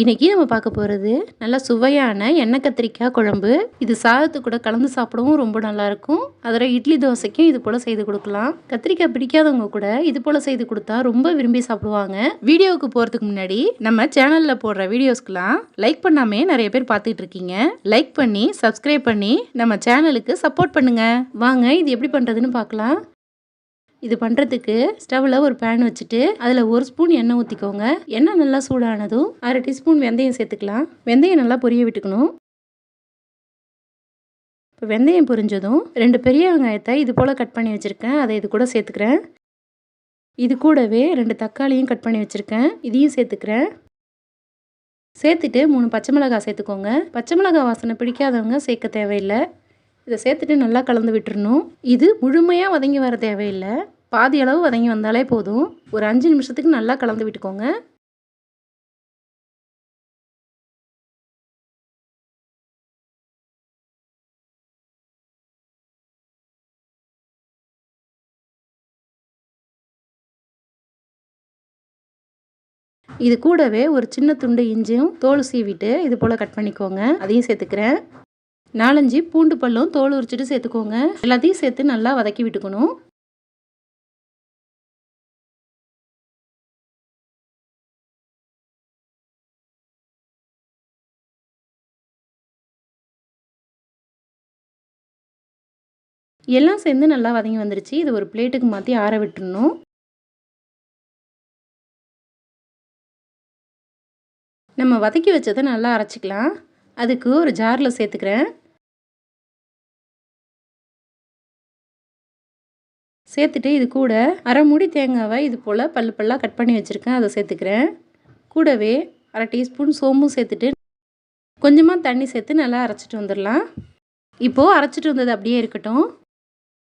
இன்றைக்கி நம்ம பார்க்க போகிறது நல்லா சுவையான எண்ணெய் கத்திரிக்காய் குழம்பு. இது சாதத்து கூட கலந்து சாப்பிடவும் ரொம்ப நல்லாயிருக்கும் அதில் இட்லி தோசைக்கும் இது போல் செய்து கொடுக்கலாம். கத்திரிக்காய் பிடிக்காதவங்க கூட இது போல் செய்து கொடுத்தா ரொம்ப விரும்பி சாப்பிடுவாங்க. வீடியோவுக்கு போகிறதுக்கு முன்னாடி நம்ம சேனலில் போடுற வீடியோஸ்க்கெலாம் லைக் பண்ணாமே நிறைய பேர் பார்த்துட்டு இருக்கீங்க. லைக் பண்ணி சப்ஸ்கிரைப் பண்ணி நம்ம சேனலுக்கு சப்போர்ட் பண்ணுங்கள் வாங்க இது எப்படி பண்ணுறதுன்னு பார்க்கலாம். இது பண்ணுறதுக்கு ஸ்டவ்வில் ஒரு பேன் வச்சுட்டு அதில் ஒரு ஸ்பூன் எண்ணெய் ஊற்றிக்கோங்க எண்ணெய் நல்லா சூடானதும் அரை டீஸ்பூன் வெந்தயம் சேர்த்துக்கலாம். வெந்தயம் நல்லா பொரிய விட்டுக்கணும். இப்போ வெந்தயம் பொரிஞ்சதும் ரெண்டு பெரிய வெங்காயத்தை இது போல் கட் பண்ணி வச்சுருக்கேன். அதை இது கூட சேர்த்துக்கிறேன். இது கூடவே ரெண்டு தக்காளியும் கட் பண்ணி வச்சுருக்கேன். இதையும் சேர்த்துக்கிறேன். சேர்த்துட்டு மூணு பச்சை மிளகாய் சேர்த்துக்கோங்க. பச்சை மிளகாய் வாசனை பிடிக்காதவங்க சேர்க்க தேவையில்லை. இதை சேர்த்துட்டு நல்லா கலந்து விட்டுறணும். இது முழுமையாக வதங்கி வர தேவையில்லை. பாதி அளவு வதங்கி வந்தாலே போதும். ஒரு அஞ்சு நிமிஷத்துக்கு நல்லா கலந்து விட்டுக்கோங்க. இது கூடவே ஒரு சின்ன துண்டு இஞ்சியும் தோல் சீவிட்டு இது போல் கட் பண்ணிக்கோங்க. அதையும் சேர்த்துக்கிறேன். நாலஞ்சு பூண்டு பல்லும் தோல் உரிச்சிட்டு சேர்த்துக்கோங்க. எல்லாத்தையும் சேர்த்து நல்லா வதக்கி விட்டுக்கணும். எல்லாம் சேர்ந்து நல்லா வதங்கி வந்துருச்சு. இது ஒரு பிளேட்டுக்கு மாற்றி ஆற விட்டுருணும் நம்ம வதக்கி வச்சதை நல்லா அரைச்சிக்கலாம். அதுக்கு ஒரு ஜாரில் சேர்த்துக்கிறேன். சேர்த்துட்டு இது கூட அரை மூடி தேங்காவை இது போல் பல்லு பல்லாக கட் பண்ணி வச்சுருக்கேன். அதை சேர்த்துக்கிறேன். கூடவே அரை டீஸ்பூன் சோம்பும் சேர்த்துட்டு கொஞ்சமாக தண்ணி சேர்த்து நல்லா அரைச்சிட்டு வந்துடலாம். இப்போது அரைச்சிட்டு வந்தது அப்படியே இருக்கட்டும்.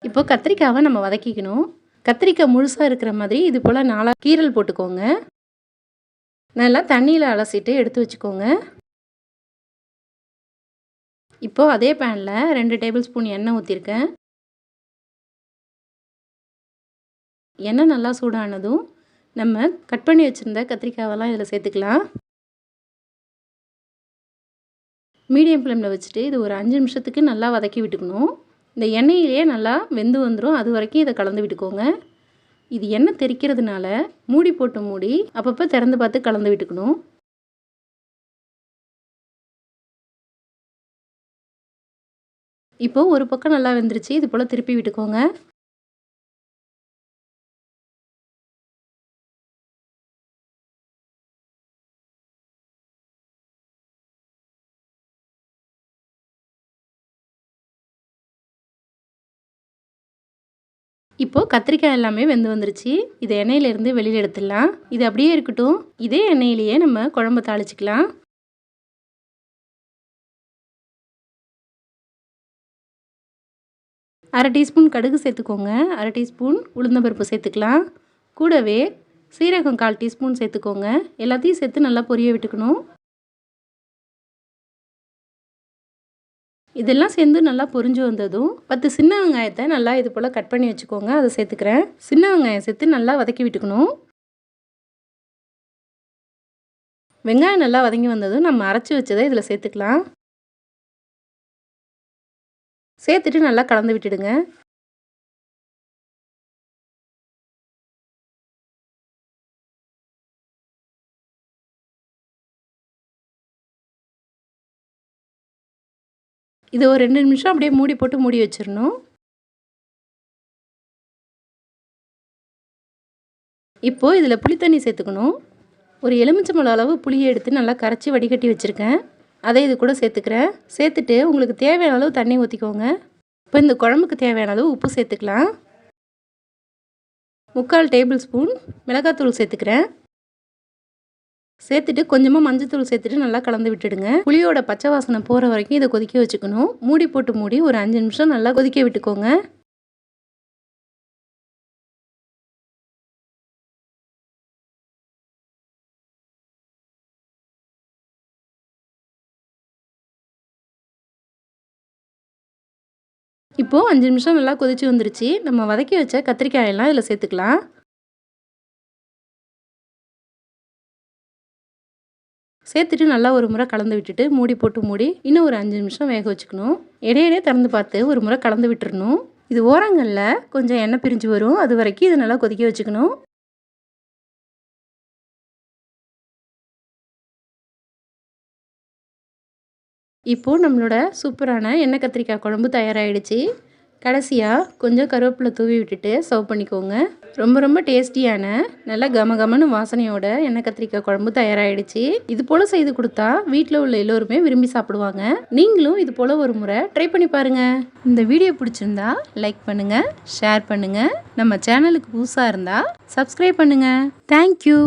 இப்போது கத்திரிக்காவை நம்ம வதக்கிக்கணும். கத்திரிக்காய் முழுசாக இருக்கிற மாதிரி இது போல் நாளாக கீரல் போட்டுக்கோங்க. நல்லா தண்ணியில் அலசிட்டு எடுத்து வச்சுக்கோங்க. இப்போது அதே பேனில் ரெண்டு டேபிள் ஸ்பூன் எண்ணெய் ஊற்றிருக்கேன் எண்ணெய் நல்லா சூடானதும் நம்ம கட் பண்ணி வச்சுருந்த கத்திரிக்காவெல்லாம் இதில் சேர்த்துக்கலாம். மீடியம் ஃப்ளேமில் வச்சுட்டு இது ஒரு அஞ்சு நிமிஷத்துக்கு நல்லா வதக்கி விட்டுக்கணும். இந்த எண்ணெயிலேயே நல்லா வெந்து வந்துடும் அது வரைக்கும் இதை கலந்து விட்டுக்கோங்க. இது எண்ணெய் தெரிக்கிறதுனால மூடி போட்டு மூடி அப்பப்போ திறந்து பார்த்து கலந்து விட்டுக்கணும். இப்போது ஒரு பக்கம் நல்லா வெந்துருச்சு. இது போல் திருப்பி விட்டுக்கோங்க. இப்போது கத்திரிக்காய் எல்லாமே வெந்து வந்துருச்சு. இதை எண்ணெயிலேருந்து வெளியில் எடுத்துடலாம். இது அப்படியே இருக்கட்டும். இதே எண்ணெயிலேயே நம்ம குழம்பு தாளிச்சிக்கலாம். அரை டீஸ்பூன் கடுகு சேர்த்துக்கோங்க. அரை டீஸ்பூன் உளுந்தம்பருப்பு சேர்த்துக்கலாம். கூடவே சீரகம் கால் டீஸ்பூன் சேர்த்துக்கோங்க. எல்லாத்தையும் சேர்த்து நல்லா பொரிய விட்டுக்கணும். இதெல்லாம் சேர்ந்து நல்லா பொரிஞ்சு வந்ததும் பத்து சின்ன வெங்காயத்தை நல்லா இது போல் கட் பண்ணி வச்சுக்கோங்க. அதை சேர்த்துக்கிறேன். சின்ன வெங்காயம் சேர்த்து நல்லா வதக்கி விட்டுக்கணும். வெங்காயம் நல்லா வதங்கி வந்ததும் நம்ம அரைச்சி வச்சதை இதில் சேர்த்துக்கலாம். சேர்த்துட்டு நல்லா கலந்து விட்டுடுங்க. இது ஒரு ரெண்டு நிமிஷம் அப்படியே மூடி போட்டு மூடி வச்சிடணும். இப்போது இதில் புளி தண்ணி சேர்த்துக்கணும். ஒரு எலுமிச்சம்பழம் அளவு புளியை எடுத்து நல்லா கரைச்சி வடிகட்டி வச்சுருக்கேன். அதை இது கூட சேர்த்துக்கிறேன். சேர்த்துட்டு உங்களுக்கு தேவையான அளவு தண்ணி ஊற்றிக்கோங்க இப்போ இந்த குழம்புக்கு தேவையான அளவு உப்பு சேர்த்துக்கலாம். முக்கால் டேபிள் ஸ்பூன் மிளகாத்தூள் சேர்த்துக்கிறேன். சேர்த்துட்டு கொஞ்சமாக மஞ்சத்தூள் சேர்த்துட்டு நல்லா கலந்து விட்டுடுங்க. புளியோட பச்சை வாசனை போகிற வரைக்கும் இதை கொதிக்க வச்சுக்கணும். மூடி போட்டு மூடி ஒரு அஞ்சு நிமிஷம் நல்லா கொதிக்க விட்டுக்கோங்க. இப்போது அஞ்சு நிமிஷம் நல்லா கொதிச்சு வந்துருச்சு. நம்ம வதக்கி வச்ச கத்திரிக்காயெல்லாம் இதில் சேர்த்துக்கலாம். சேர்த்துட்டு நல்லா ஒரு முறை கலந்து விட்டுட்டு மூடி போட்டு மூடி இன்னும் ஒரு அஞ்சு நிமிஷம் வேக வச்சுக்கணும். இடையிடையே திறந்து பார்த்து ஒரு முறை கலந்து விட்டுறணும். இது ஓரங்களில் கொஞ்சம் எண்ணெய் பிரிஞ்சு வரும். அது வரைக்கும் இதை நல்லா கொதிக்க வச்சுக்கணும். இப்போது நம்மளோட சூப்பரான எண்ணெய் கத்திரிக்காய் குழம்பு தயாராகிடுச்சு கடைசியாக கொஞ்சம் கருவேப்பிலை தூவி விட்டுட்டு சர்வ் பண்ணிக்கோங்க. ரொம்ப ரொம்ப டேஸ்டியான நல்ல கம கமன்னு வாசனையோட எண்ணெய் கத்திரிக்காய் குழம்பு தயாராகிடுச்சு இது போல் செய்து கொடுத்தா வீட்டில் உள்ள எல்லோருமே விரும்பி சாப்பிடுவாங்க. நீங்களும் இது போல் ஒரு முறை ட்ரை பண்ணி பாருங்கள் இந்த வீடியோ பிடிச்சிருந்தா லைக் பண்ணுங்கள் ஷேர் பண்ணுங்கள் நம்ம சேனலுக்கு புதுசாக இருந்தால் சப்ஸ்கிரைப் பண்ணுங்கள் தேங்க்யூ